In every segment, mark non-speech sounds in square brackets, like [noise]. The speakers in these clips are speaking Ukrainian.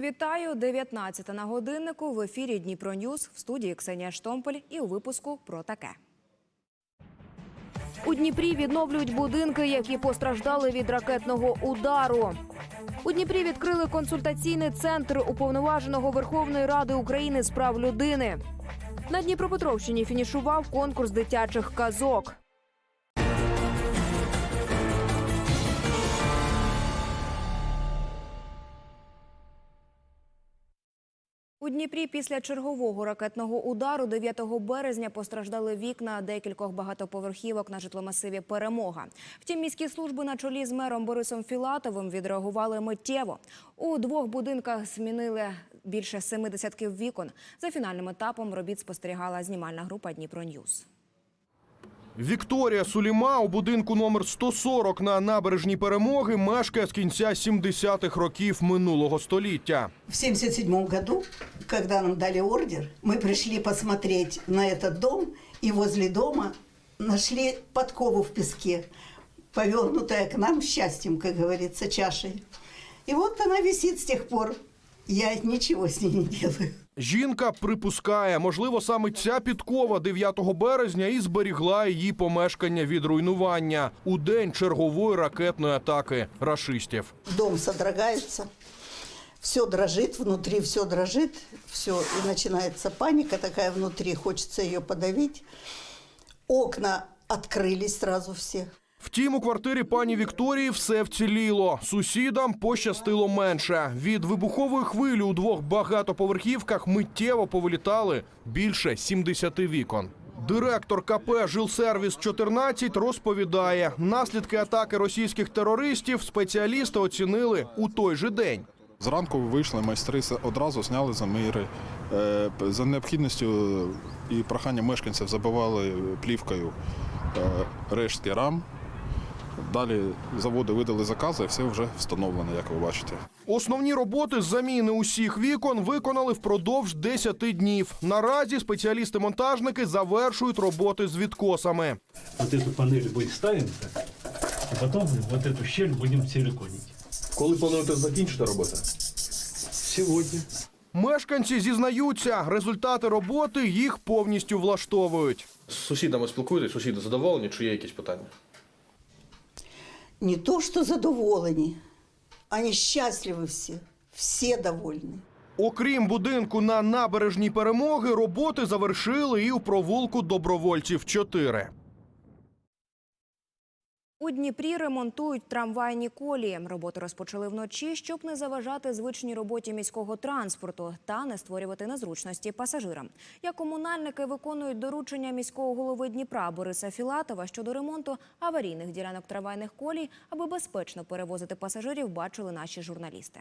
Вітаю, 19 на годиннику в ефірі Дніпро Ньюз в студії Ксенія Штомпель і у випуску про таке. У Дніпрі відновлюють будинки, які постраждали від ракетного удару. У Дніпрі відкрили консультаційний центр уповноваженого Верховної Ради України з прав людини. На Дніпропетровщині фінішував конкурс дитячих казок. Дніпрі після чергового ракетного удару 9 березня постраждали вікна декількох багатоповерхівок на житломасиві Перемога. Втім, міські служби на чолі з мером Борисом Філатовим відреагували миттєво. У двох будинках змінили більше семи десятків вікон. За фінальним етапом робіт спостерігала знімальна група Дніпро Ньюз. Вікторія Суліма у будинку номер 140 на набережній перемоги мешкає з кінця 70-х років минулого століття. В 1977 году, когда нам дали ордер, мы пришли посмотреть на этот дом, и возле дома нашли подкову в песке, повернутая к нам счастьем, как говорится, чашей. И вот она висит с тех пор. Я ничего с ней не делаю. Жінка припускає, можливо, саме ця підкова 9 березня і зберігла її помешкання від руйнування у день чергової ракетної атаки рашистів. Дом содрогается, все дрожит, внутри все дрожит, все, и начинается паника такая внутри, хочется ее подавить. Окна открылись сразу все. Втім, у квартирі пані Вікторії все вціліло. Сусідам пощастило менше. Від вибухової хвилі у двох багатоповерхівках миттєво повилітали більше 70 вікон. Директор КП «Жилсервіс 14 розповідає, наслідки атаки російських терористів спеціалісти оцінили у той же день. Зранку вийшли майстри, одразу зняли заміри. Е, За необхідністю і прохання мешканців забивали плівкою е, рештки рам. Далі заводи видали закази, все вже встановлено, як ви бачите. Основні роботи з заміни усіх вікон виконали впродовж 10 днів. Наразі спеціалісти-монтажники завершують роботи з відкосами. вот эту панель будет ставиться, а потом вот эту щель будем силиконить. Коли плануєте закінчити роботу? Сегодня. Мешканці зізнаються, результати роботи їх повністю влаштовують. З сусідами спілкуєтесь, сусіди задоволені, чи є якісь питання? Не то, что задоволені, они щасливі всі, всі довольні. Окрім будинку на набережній перемоги, роботи завершили і у провулку добровольців 4. У Дніпрі ремонтують трамвайні колії. Роботи розпочали вночі, щоб не заважати звичній роботі міського транспорту та не створювати незручності пасажирам. Як комунальники виконують доручення міського голови Дніпра Бориса Філатова щодо ремонту аварійних ділянок трамвайних колій, аби безпечно перевозити пасажирів, бачили наші журналісти.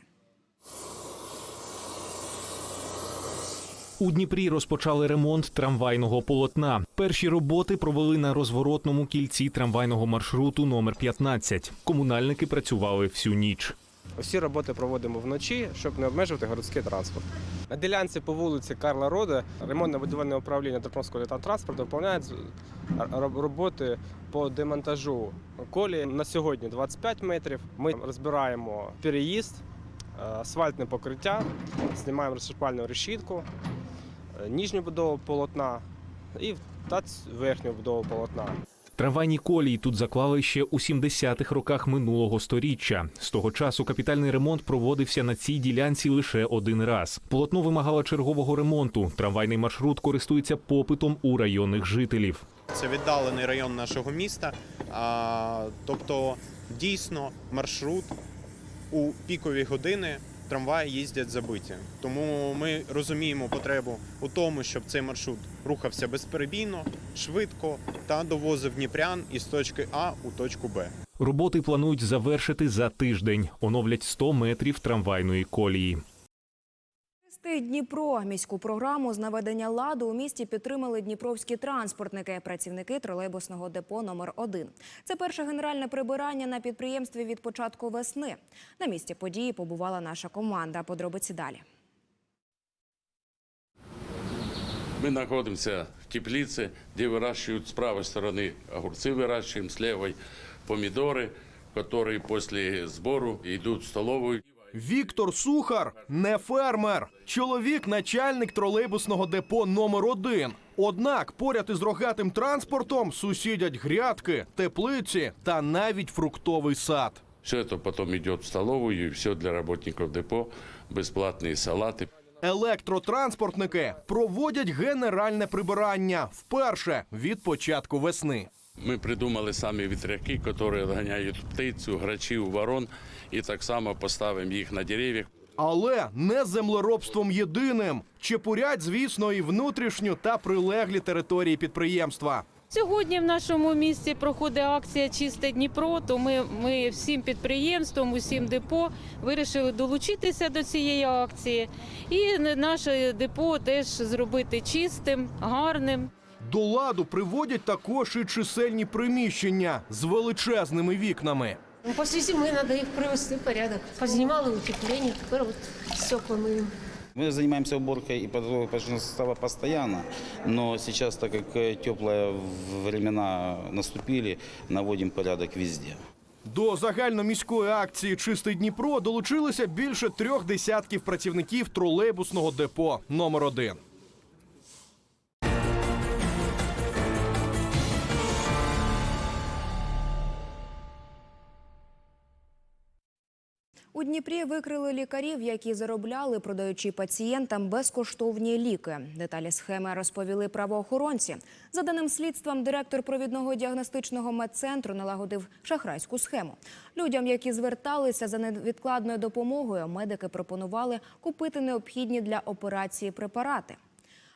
У Дніпрі розпочали ремонт трамвайного полотна. Перші роботи провели на розворотному кільці трамвайного маршруту номер 15. Комунальники працювали всю ніч. Усі роботи проводимо вночі, щоб не обмежувати городський транспорт. На ділянці по вулиці Карла Рода ремонтно-будівельне управління Тернопільського транспорту виконує роботи по демонтажу колії. На сьогодні 25 метрів. Ми розбираємо переїзд, е, асфальтне покриття, знімаємо розшипальну решітку, е, нижню будову полотна і та верхню будову полотна. Трамвайні колії тут заклали ще у 70-х роках минулого сторіччя. З того часу капітальний ремонт проводився на цій ділянці лише один раз. Полотно вимагало чергового ремонту. Трамвайний маршрут користується попитом у районних жителів. Це віддалений район нашого міста. А, тобто, дійсно, маршрут у пікові години трамваї їздять забиті. Тому ми розуміємо потребу у тому, щоб цей маршрут рухався безперебійно, швидко та довозив дніпрян із точки А у точку Б. Роботи планують завершити за тиждень. Оновлять 100 метрів трамвайної колії. Хрести Дніпро міську програму з наведення ладу у місті підтримали дніпровські транспортники, працівники тролейбусного депо номер 1 Це перше генеральне прибирання на підприємстві від початку весни. На місці події побувала наша команда. Подробиці далі. Мы находимся в теплице, где выращивают с правой стороны огурцы, выращиваем с левой помидоры, которые после сбору идут в столовую. Віктор Сухар не фермер. Чоловік начальник тролейбусного депо номер 1 Однак поряд із рогатим транспортом сусідять грядки, теплиці та навіть фруктовий сад. Все это потом идет в столовую, и все для работников депо, бесплатные салаты. Електротранспортники проводять генеральне прибирання вперше від початку весни. Мы придумали сами ветряки, которые отгоняют птицу, грачів, ворон, і так само поставимо їх на деревьях. Але не землеробством єдиним. Чепурять, звісно, і внутрішню та прилеглі території підприємства. Сьогодні в нашому місті проходить акція Чисте Дніпро. То ми, ми всім підприємством, усім депо вирішили долучитися до цієї акції. І наше депо теж зробити чистим, гарним. До ладу приводять також і чисельні приміщення з величезними вікнами. Ну, После зимы надо их привести в порядок. Позанимала утепление, теперь вот стекла мыем. Мы занимаемся уборкой и подготовкой подвижного состава постоянно, но сейчас, так как э, теплые времена наступили, наводим порядок везде. До загальноміської акції Чистий Дніпро долучилися більше трьох десятків працівників тролейбусного депо номер 1 У Дніпрі викрили лікарів, які заробляли, продаючи пацієнтам безкоштовні ліки. Деталі схеми розповіли правоохоронці. За даним слідством, директор провідного діагностичного медцентру налагодив шахрайську схему. Людям, які зверталися за невідкладною допомогою, медики пропонували купити необхідні для операції препарати.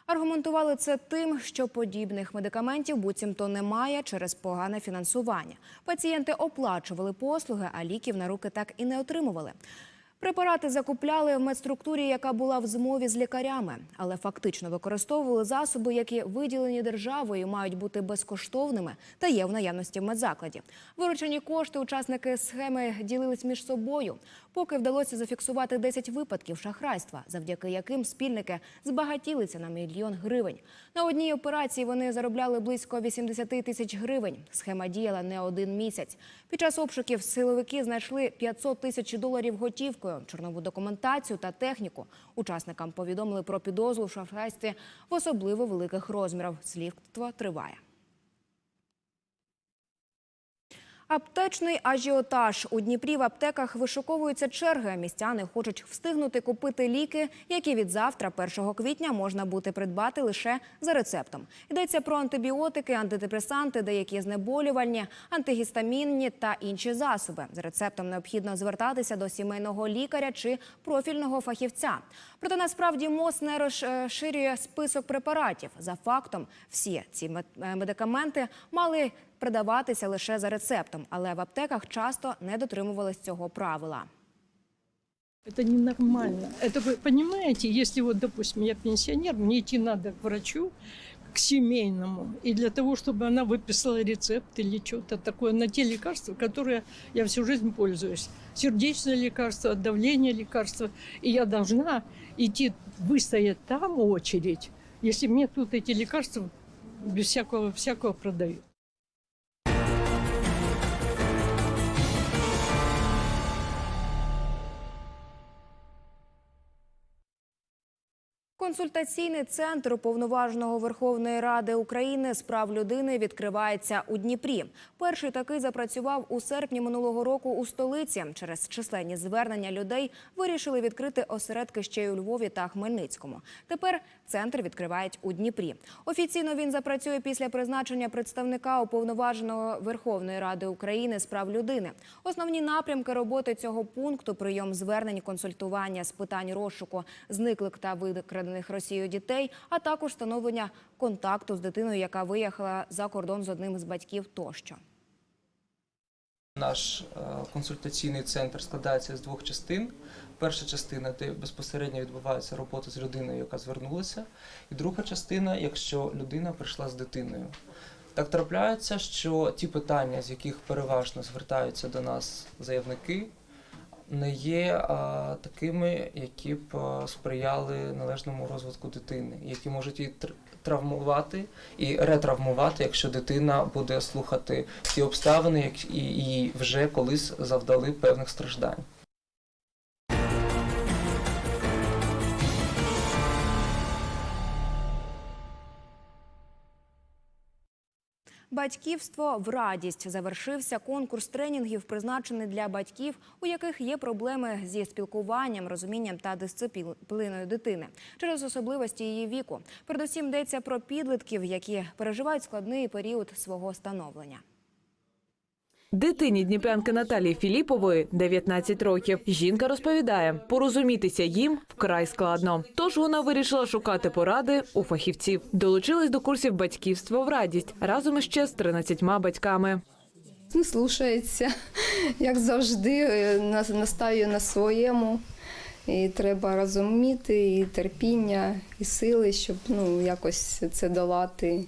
Аргументували це тим, що подібних медикаментів буцімто немає через погане фінансування. Пацієнти оплачували послуги, а ліків на руки так і не отримували. Препарати закупляли в медструктурі, яка була в змові з лікарями, але фактично використовували засоби, які виділені державою, мають бути безкоштовними та є в наявності в медзакладі. Виручені кошти учасники схеми ділились між собою. Поки вдалося зафіксувати 10 випадків шахрайства, завдяки яким спільники збагатілися на мільйон гривень. На одній операції вони заробляли близько 80 тисяч гривень. Схема діяла не один місяць. Під час обшуків силовики знайшли 500 тисяч доларів готівкою, чорнову документацію та техніку. Учасникам повідомили про підозру в шахрайстві в особливо великих розмірах. Слідство триває. Аптечний ажіотаж у Дніпрі в аптеках вишуковуються черги. Містяни хочуть встигнути купити ліки, які від завтра, 1 квітня, можна буде придбати лише за рецептом. Йдеться про антибіотики, антидепресанти, деякі знеболювальні, антигістамінні та інші засоби. За рецептом необхідно звертатися до сімейного лікаря чи профільного фахівця. Проте насправді МОЗ не розширює список препаратів. За фактом, всі ці мед- е, медикаменти мали продаватися лише за рецептом, але в аптеках часто не дотримувались цього правила. Это ненормально. Это вы понимаете, если вот, допустим, я пенсионер, мне идти надо к врачу, к семейному, и для того, чтобы она выписала рецепт или что-то такое на те лекарства, которые я всю жизнь пользуюсь. Сердечное лекарство, давление лекарства. И я должна идти выстоять там очередь, если мне тут эти лекарства без всякого, всякого продают. Консультаційний центр уповноваженого Верховної Ради України з прав людини відкривається у Дніпрі. Перший такий запрацював у серпні минулого року у столиці. Через численні звернення людей вирішили відкрити осередки ще й у Львові та Хмельницькому. Тепер центр відкривають у Дніпрі. Офіційно він запрацює після призначення представника уповноваженого Верховної Ради України з прав людини. Основні напрямки роботи цього пункту прийом звернень, консультування з питань розшуку зниклих та викрадених Росією дітей, а також встановлення контакту з дитиною, яка виїхала за кордон з одним з батьків тощо. Наш е, консультаційний центр складається з двох частин. Перша частина, де безпосередньо відбувається робота з людиною, яка звернулася, і друга частина, якщо людина прийшла з дитиною. Так трапляється, що ті питання, з яких переважно звертаються до нас заявники, не є а, такими, які б сприяли належному розвитку дитини, які можуть її тр- травмувати і ретравмувати, якщо дитина буде слухати ті обставини, які їй вже колись завдали певних страждань. Батьківство в радість завершився конкурс тренінгів, призначений для батьків, у яких є проблеми зі спілкуванням, розумінням та дисципліною дитини через особливості її віку. Передусім йдеться про підлітків, які переживають складний період свого становлення. Дитині дніпрянки Наталії Філіпової 19 років. Жінка розповідає, порозумітися їм вкрай складно. Тож вона вирішила шукати поради у фахівців. Долучилась до курсів батьківства в радість разом іще з 13 батьками. Не слушається, як завжди, е, настаю на своєму. І треба розуміти, і терпіння, і сили, щоб ну, якось це долати.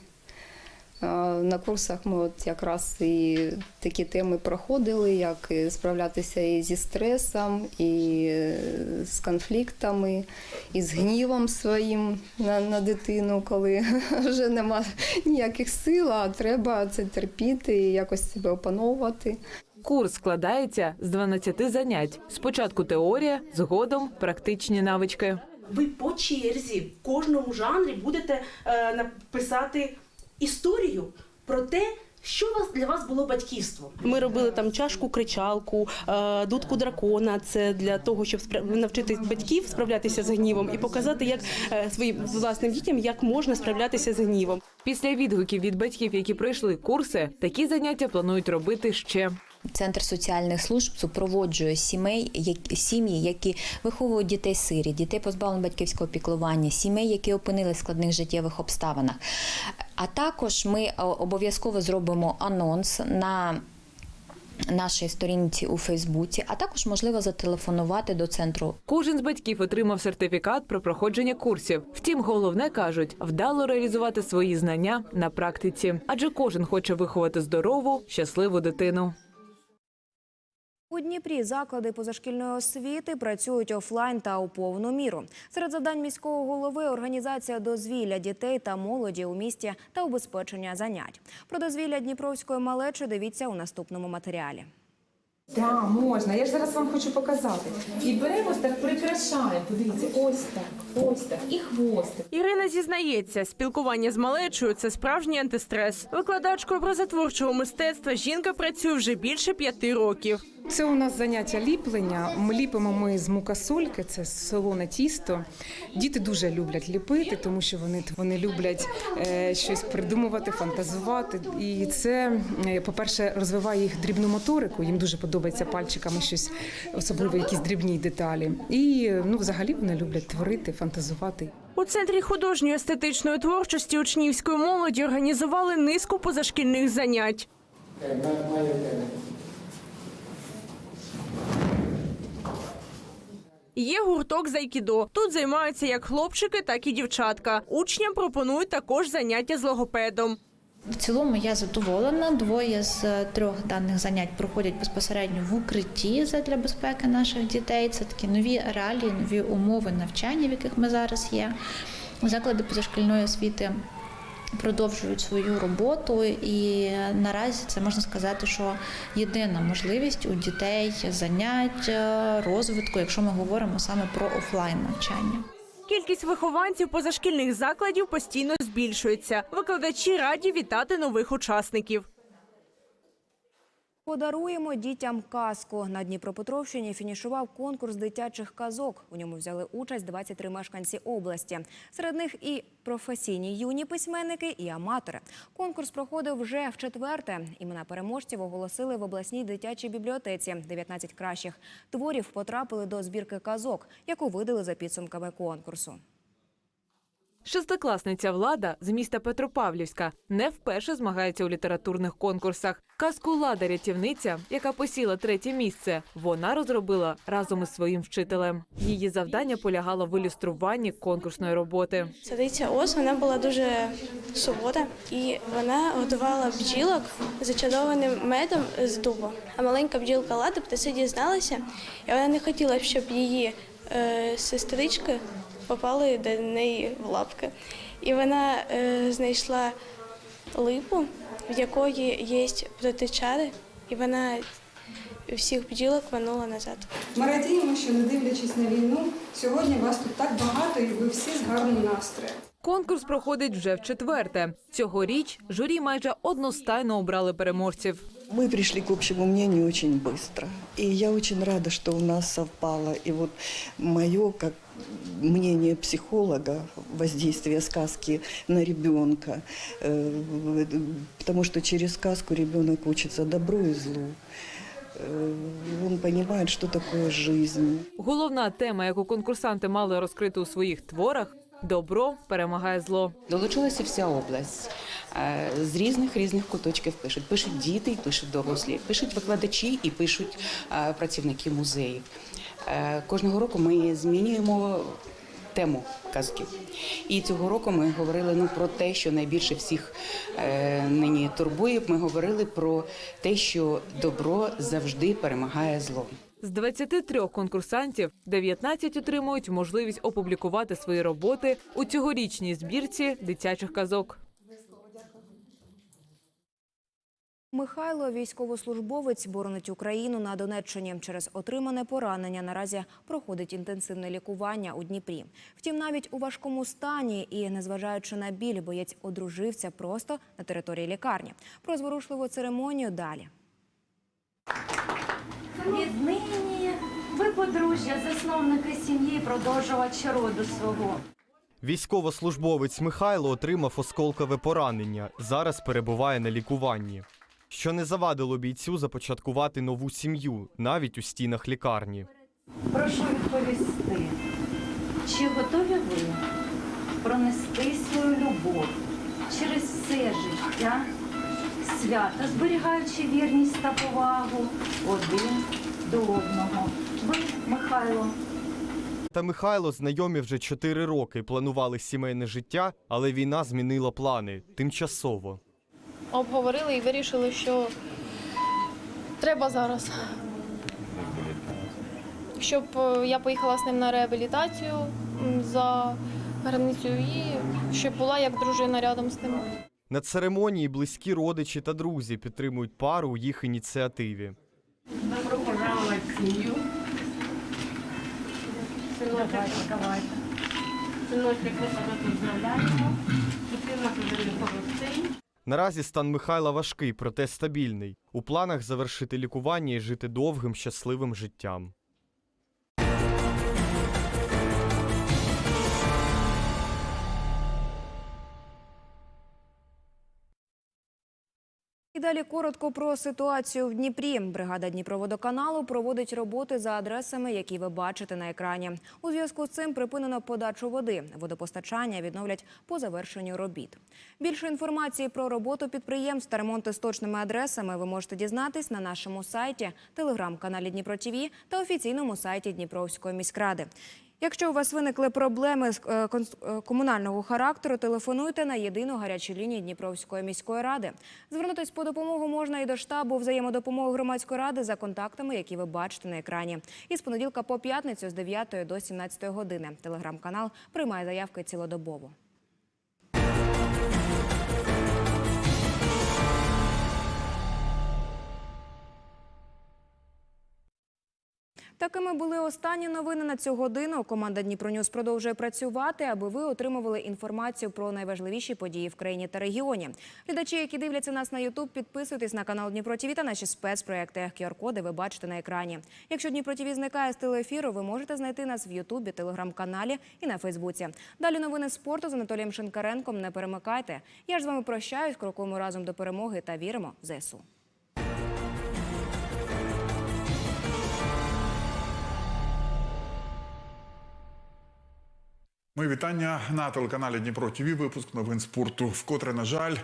На курсах ми от якраз і такі теми проходили, як справлятися і зі стресом, і е, з конфліктами, і з гнівом своїм на, на дитину, коли [laughs] вже нема ніяких сил, а треба це терпіти і якось себе опановувати. Курс складається з 12 занять. Спочатку теорія, згодом практичні навички. ви по черзі в кожному жанрі будете е, написати історію про те, що вас для вас було батьківство. Ми робили там чашку кричалку, е, дудку дракона. Це для того, щоб спра- навчити батьків справлятися з гнівом і показати, як е, своїм власним дітям як можна справлятися з гнівом. Після відгуків від батьків, які пройшли курси, такі заняття планують робити ще. Центр соціальних служб супроводжує сімей, сім'ї, які виховують дітей сирі, дітей позбавлених батьківського піклування, сімей, які опинились в складних життєвих обставинах. А також ми е, обов'язково зробимо анонс на нашій сторінці у Фейсбуці, а також можливо зателефонувати до центру Кожен з батьків отримав сертифікат про проходження курсів. Втім, головне кажуть, вдало реалізувати свої знання на практиці, адже кожен хоче виховати здорову, щасливу дитину. У Дніпрі заклади позашкільної освіти працюють офлайн та у повну міру. Серед завдань міського голови організація дозвілля дітей та молоді у місті та убезпечення занять. Про дозвілля Дніпровської малечі дивіться у наступному матеріалі. Так, можна. Я ж зараз вам хочу показати. І беремо так, прикрашаємо. Подивіться, ось так, ось так. І хвостик. Ірина зізнається, спілкування з малечою це справжній антистрес. Викладачкою образотворчого мистецтва жінка працює вже більше п'яти років. Це у нас заняття ліплення. Ми ліпимо ми з мукасольки, це солоне тісто. Діти дуже люблять ліпити, тому що вони, вони люблять е, щось придумувати, фантазувати. І це, е, по-перше, розвиває їх дрібну моторику. Їм дуже подобається пальчиками щось, особливо якісь дрібні деталі. І ну, взагалі вони люблять творити, фантазувати. У центрі художньої естетичної творчості учнівської молоді організували низку позашкільних занять. Є гурток з айкідо. Тут займаються як хлопчики, так і дівчатка. Учням пропонують також заняття з логопедом. В цілому я задоволена. Двоє з е, трьох даних занять проходять безпосередньо в укритті для безпеки наших дітей. Це такі нові реалії, нові умови навчання, в яких ми зараз є. Заклади позашкільної освіти продовжують свою роботу, і наразі це можна сказати, що єдина можливість у дітей занять, е, розвитку, якщо ми говоримо саме про офлайн навчання. Кількість вихованців позашкільних закладів постійно збільшується. Викладачі раді вітати нових учасників. Подаруємо дітям казку. На Дніпропетровщині фінішував конкурс дитячих казок. У ньому взяли участь 23 мешканці області. Серед них і професійні юні письменники, і аматори. Конкурс проходив вже в четверте. Імена переможців оголосили в обласній дитячій бібліотеці. 19 кращих творів потрапили до збірки казок, яку видали за підсумками конкурсу. Шестикласниця Влада з міста Петропавлівська не вперше змагається у літературних конкурсах. Казку Лада рятівниця, яка посіла третє місце, вона розробила разом із своїм вчителем. Її завдання полягало в ілюструванні конкурсної роботи. Цариця Ос вона була дуже сувора, і вона годувала бджілок зачарованим медом з дуба. А маленька бджілка Лада про дізналася, і вона не хотіла, щоб її е, сестрички попали до неї в лапки. І вона е, знайшла липу, в якої є протичари, і вона всіх бджілок вернула назад. Ми радіємо, що не дивлячись на війну, сьогодні вас тут так багато і ви всі з гарним настроєм. Конкурс проходить вже в четверте. Цьогоріч журі майже одностайно обрали переможців. Мы пришли к общему мнению очень быстро. И я очень рада, что у нас совпало. И вот мое, как мнение психолога, воздействие сказки на ребенка. Э, Потому что через сказку ребенок учится добру и злу. Э, Он понимает, что такое жизнь. Головна тема, яку конкурсанти мали розкрити у своїх творах добро перемагає зло. Долучилася вся область. Е, З різних різних куточків пишуть. Пишуть діти, і пишуть дорослі, пишуть викладачі і пишуть е, працівники музеїв. Е, Кожного року ми змінюємо тему казки. І цього року ми говорили ну, про те, що найбільше всіх е, нині турбує. Ми говорили про те, що добро завжди перемагає зло. З 23 конкурсантів 19 отримують можливість опублікувати свої роботи у цьогорічній збірці дитячих казок. Михайло, військовослужбовець, боронить Україну на Донеччині. Через отримане поранення наразі проходить інтенсивне лікування у Дніпрі. Втім, навіть у важкому стані і незважаючи на біль, боєць одружився просто на території лікарні. Про зворушливу церемонію далі. Віднині ви подружжя, засновники сім'ї, продовжувачі роду свого. Військовослужбовець Михайло отримав осколкове поранення. Зараз перебуває на лікуванні. Що не завадило бійцю започаткувати нову сім'ю навіть у стінах лікарні. Прошу відповісти, чи готові ви пронести свою любов через все життя, свято, зберігаючи вірність та повагу один до одного? Ви, Михайло, Та Михайло знайомі вже чотири роки. Планували сімейне життя, але війна змінила плани тимчасово. Обговорили і вирішили, що треба зараз. Щоб е, я поїхала з ним на реабілітацію за границю і щоб була як дружина рядом з ним. На церемонії близькі родичі та друзі підтримують пару у їх ініціативі. добро пожаловать в сім'ю. Синочок, ми тебе поздравляємо. Ти у нас уже холостий. Наразі стан Михайла важкий, проте стабільний. У планах завершити лікування і жити довгим щасливим життям. Далі коротко про ситуацію в Дніпрі. Бригада Дніпроводоканалу проводить роботи за адресами, які ви бачите на екрані. У зв'язку з цим припинено подачу води. Водопостачання відновлять по завершенню робіт. Більше інформації про роботу підприємств та ремонти з точними адресами ви можете дізнатись на нашому сайті, телеграм-каналі Дніпро ТІВІ та офіційному сайті Дніпровської міськради. Якщо у вас виникли проблеми з е, е, комунального характеру, телефонуйте на єдину гарячу лінію Дніпровської міської ради. Звернутись по допомогу можна і до штабу взаємодопомоги громадської ради за контактами, які ви бачите на екрані. І з понеділка по п'ятницю з 9 до 17 години. Телеграм-канал приймає заявки цілодобово. Такими були останні новини на цю годину. Команда Дніпронюс продовжує працювати, аби ви отримували інформацію про найважливіші події в країні та регіоні. Глядачі, які дивляться нас на Ютуб, підписуйтесь на канал Дніпро ТІВІ та наші спецпроекти. QR-коди ви бачите на екрані. Якщо Дніпро ТІВІ зникає з телеефіру, ви можете знайти нас в Ютубі, телеграм-каналі і на Фейсбуці. Далі новини спорту з Анатолієм Шинкаренком. Не перемикайте. Я ж з вами прощаюсь. Крокуємо разом до перемоги та віримо в ЗСУ. Мої вітання на телеканалі Дніпро ТВ. Випуск новин спорту. Вкотре, на жаль,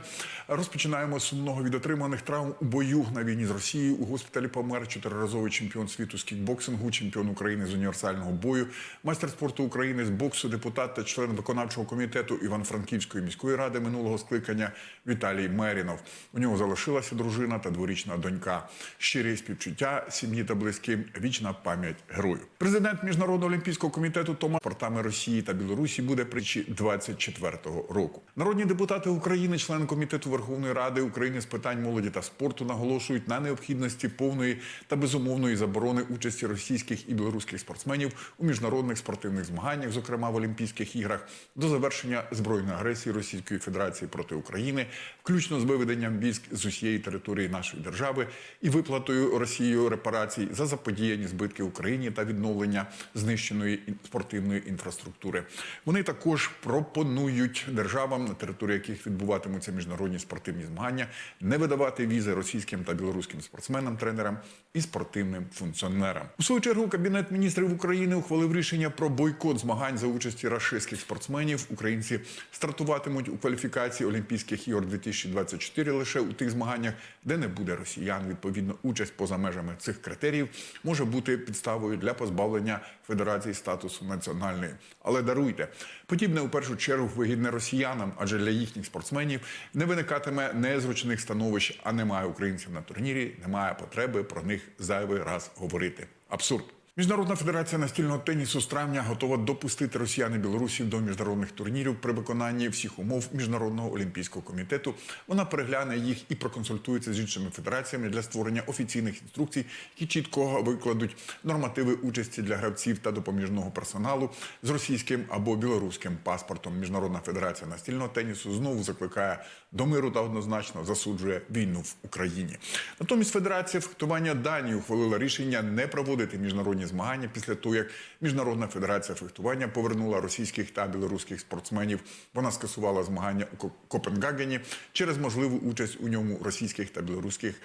розпочинаємо з сумного від отриманих травм у бою на війні з Росією. У госпіталі помер чотириразовий чемпіон світу з кікбоксингу, чемпіон України з універсального бою, майстер спорту України з боксу, депутат та член виконавчого комітету Іван-Франківської міської ради минулого скликання Віталій Мерінов. У нього залишилася дружина та дворічна донька. Щирі співчуття сім'ї та близьким. Вічна пам'ять герою. Президент міжнародного олімпійського комітету Тома портами Росії та Білорусі Білорусі буде причі 24-го року. Народні депутати України, члени комітету Верховної Ради України з питань молоді та спорту, наголошують на необхідності повної та безумовної заборони участі російських і білоруських спортсменів у міжнародних спортивних змаганнях, зокрема в Олімпійських іграх, до завершення збройної агресії Російської Федерації проти України, включно з виведенням військ з усієї території нашої держави і виплатою Росією репарацій за заподіяні збитки Україні та відновлення знищеної спортивної інфраструктури. Вони також пропонують державам, на території яких відбуватимуться міжнародні спортивні змагання, не видавати візи російським та білоруським спортсменам, тренерам і спортивним функціонерам. У свою чергу Кабінет міністрів України ухвалив рішення про бойкот змагань за участі рашистських спортсменів. Українці стартуватимуть у кваліфікації Олімпійських ігор 2024 лише у тих змаганнях, де не буде росіян. Відповідно, участь поза межами цих критеріїв може бути підставою для позбавлення федерації статусу національної. Але даруйте, подібне у першу чергу вигідне росіянам, адже для їхніх спортсменів не виникатиме незручних становищ, а немає українців на турнірі, немає потреби про них зайвий раз говорити. Абсурд. Міжнародна федерація настільного тенісу з травня готова допустити росіян і білорусів до міжнародних турнірів при виконанні всіх умов міжнародного олімпійського комітету. Вона перегляне їх і проконсультується з іншими федераціями для створення офіційних інструкцій, які чітко викладуть нормативи участі для гравців та допоміжного персоналу з російським або білоруським паспортом. Міжнародна федерація настільного тенісу знову закликає до миру та однозначно засуджує війну в Україні. Натомість Федерація фехтування Данії ухвалила рішення не проводити міжнародні змагання після того, як Міжнародна федерація фехтування повернула російських та білоруських спортсменів. Вона скасувала змагання у Копенгагені через можливу участь у ньому російських та білоруських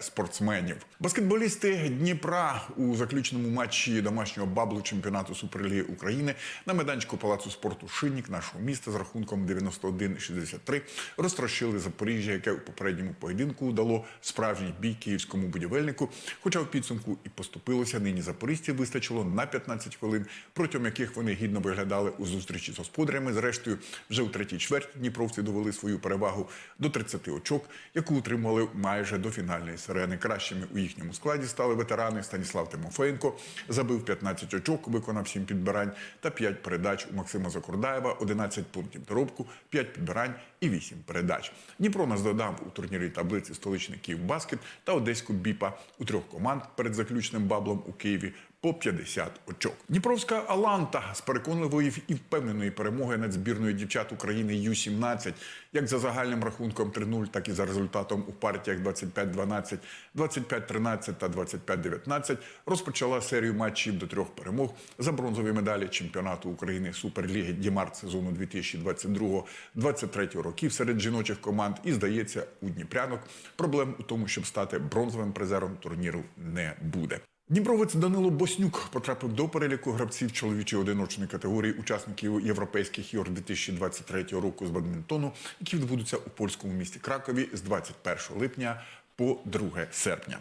спортсменів. Баскетболісти Дніпра у заключному матчі домашнього баблу чемпіонату Суперліги України на майданчику Палацу спорту Шинник нашого міста з рахунком 91-63 розтрощили Запоріжжя, яке у попередньому поєдинку дало справжній бій київському будівельнику. Хоча в підсумку і поступилося, нині запоріжців вистачило на 15 хвилин, протягом яких вони гідно виглядали у зустрічі з господарями. Зрештою, вже у третій чверті дніпровці довели свою перевагу до 30 очок, яку утримували майже до фінальної сирени. Кращими у їхньому складі стали ветерани Станіслав Тимофенко, забив 15 очок, виконав 7 підбирань та 5 передач у Максима Закурдаєва, 11 пунктів доробку, 5 підбирань і 8 передач. Дніпро нас додав у турнірі таблиці столичний Київбаскет та Одеську Біпа у трьох команд перед заключним баблом у Києві по 50 очок. Дніпровська Аланта з переконливої і впевненої перемоги над збірною дівчат України Ю-17, як за загальним рахунком 3-0, так і за результатом у партіях 25-12, 25-13 та 25-19 розпочала серію матчів до трьох перемог за бронзові медалі чемпіонату України Суперліги Дімарт сезону 2022-2023 років серед жіночих команд. І здається, у Дніпрянок проблем у тому, щоб стати бронзовим призером турніру, не буде. Дніпровець Данило Боснюк потрапив до переліку гравців чоловічої одиночної категорії учасників європейських ігор 2023 року з бадмінтону, які відбудуться у польському місті Кракові з 21 липня по 2 серпня.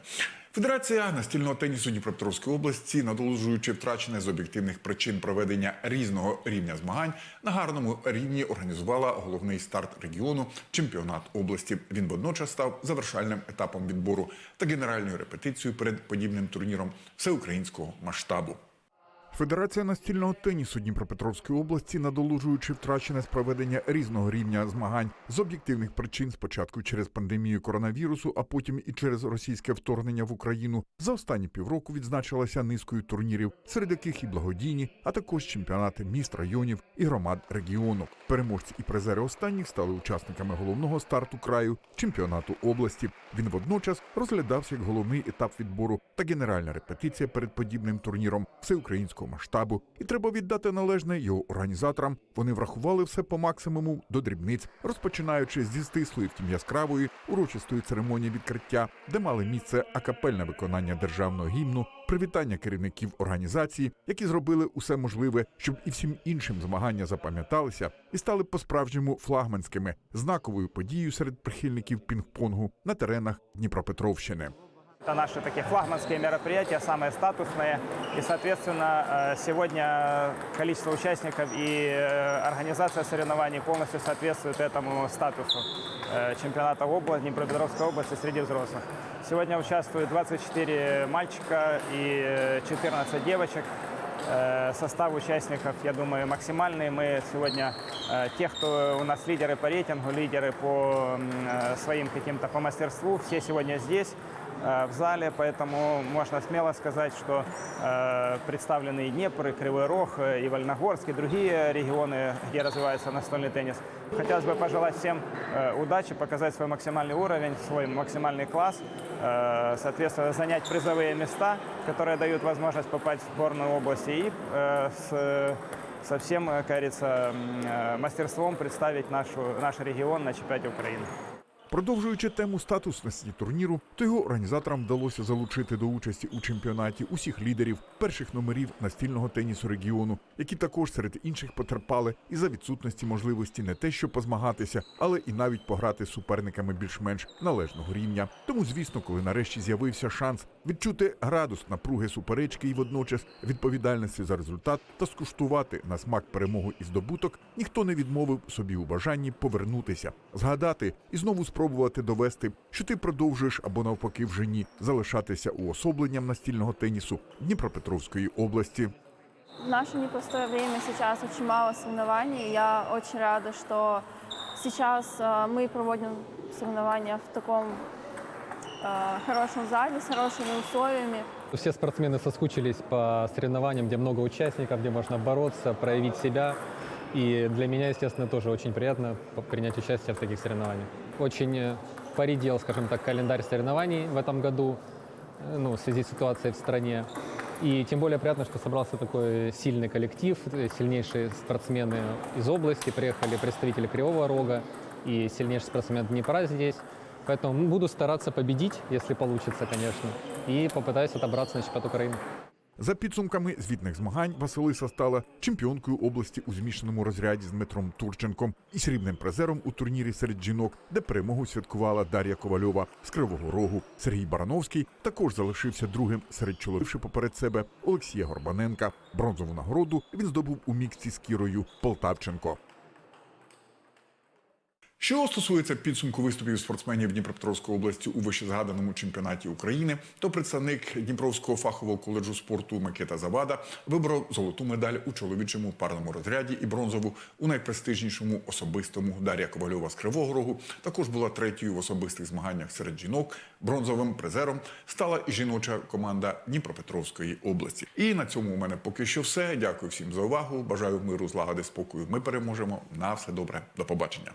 Федерація настільного тенісу Дніпропетровської області, надолужуючи втрачене з об'єктивних причин проведення різного рівня змагань, на гарному рівні організувала головний старт регіону чемпіонат області. Він водночас став завершальним етапом відбору та генеральною репетицією перед подібним турніром всеукраїнського масштабу. Федерація настільного тенісу Дніпропетровської області, надолужуючи втрачене з проведення різного рівня змагань з об'єктивних причин, спочатку через пандемію коронавірусу, а потім і через російське вторгнення в Україну, за останні півроку відзначилася низкою турнірів, серед яких і благодійні, а також чемпіонати міст, районів і громад регіону. Переможці і призери останніх стали учасниками головного старту краю чемпіонату області. Він водночас розглядався як головний етап відбору та генеральна репетиція перед подібним турніром всеукраїнського масштабу. І треба віддати належне його організаторам. Вони врахували все по максимуму до дрібниць, розпочинаючи зі стислої, втім яскравої урочистої церемонії відкриття, де мали місце акапельне виконання державного гімну, привітання керівників організації, які зробили усе можливе, щоб і всім іншим змагання запам'яталися і стали по-справжньому флагманськими, знаковою подією серед прихильників пінг-понгу на теренах Дніпропетровщини. Это наши такие флагманские мероприятия, самые статусные. И, соответственно, э, сегодня количество участников и э, организация соревнований полностью соответствует этому статусу э, чемпионата области, Днепропетровской области среди взрослых. Сегодня участвуют 24 мальчика и э, 14 девочек. Э, Состав участников, я думаю, максимальный. Мы сегодня, э, те, кто у нас лидеры по рейтингу, лидеры по м, э, своим каким-то по мастерству, все сегодня здесь э, В зале, поэтому можно смело сказать, что э, представлены и Днепр, и Кривой Рог, э, и Вольногорск, и другие регионы, где развивается настольный теннис. Хотелось бы пожелать всем э, удачи, показать свой максимальный уровень, свой максимальный класс, э, соответственно, занять призовые места, которые дают возможность попасть в сборную области и э, с, со всем, э, как говорится, э, мастерством представить нашу, наш регион на чемпионате Украины. Продовжуючи тему статусності турніру, то його організаторам вдалося залучити до участі у чемпіонаті усіх лідерів перших номерів настільного тенісу регіону, які також серед інших потерпали із-за відсутності можливості не те, що позмагатися, але і навіть пограти з суперниками більш-менш належного рівня. Тому, звісно, коли нарешті з'явився шанс відчути градус напруги суперечки і водночас відповідальності за результат та скуштувати на смак перемогу і здобуток, ніхто не відмовив собі у бажанні повернутися, згадати і знову спробувати довести, що ти продовжуєш або навпаки вже ні залишатися уособленням настільного тенісу Дніпропетровської області. В наше непростое время сейчас очень мало соревнований. Я очень рада, что сейчас э, мы проводим соревнования в таком э, хорошем зале, с хорошими условиями. Все спортсмены соскучились по соревнованиям, где много участников, где можно бороться, проявить себя. И для меня, естественно, тоже очень приятно по- принять участие в таких соревнованиях. Очень э, поредел, скажем так, календарь соревнований в этом году, э, ну, в связи с ситуацией в стране. И тем более приятно, что собрался такой сильный коллектив, э, сильнейшие спортсмены из области, приехали представители Кривого Рога и сильнейший спортсмен Днепра здесь. Поэтому буду стараться победить, если получится, конечно, и попытаюсь отобраться на чемпионат Украины. За підсумками звітних змагань Василиса стала чемпіонкою області у змішаному розряді з Дмитром Турченком і срібним призером у турнірі серед жінок, де перемогу святкувала Дар'я Ковальова з Кривого Рогу. Сергій Барановський також залишився другим серед чоловіків поперед себе Олексія Горбаненка. Бронзову нагороду він здобув у міксі з Кірою Полтавченко. Що стосується підсумку виступів спортсменів Дніпропетровської області у вищезгаданому чемпіонаті України, то представник Дніпровського фахового коледжу спорту Микита Завада виборов золоту медаль у чоловічому парному розряді і бронзову у найпрестижнішому особистому Дар'я Ковальова з Кривого Рогу. Також була третьою в особистих змаганнях серед жінок. Бронзовим призером стала і жіноча команда Дніпропетровської області. І на цьому у мене поки що все. Дякую всім за увагу. Бажаю миру, злагоди, спокою. Ми переможемо. На все добре. До побачення.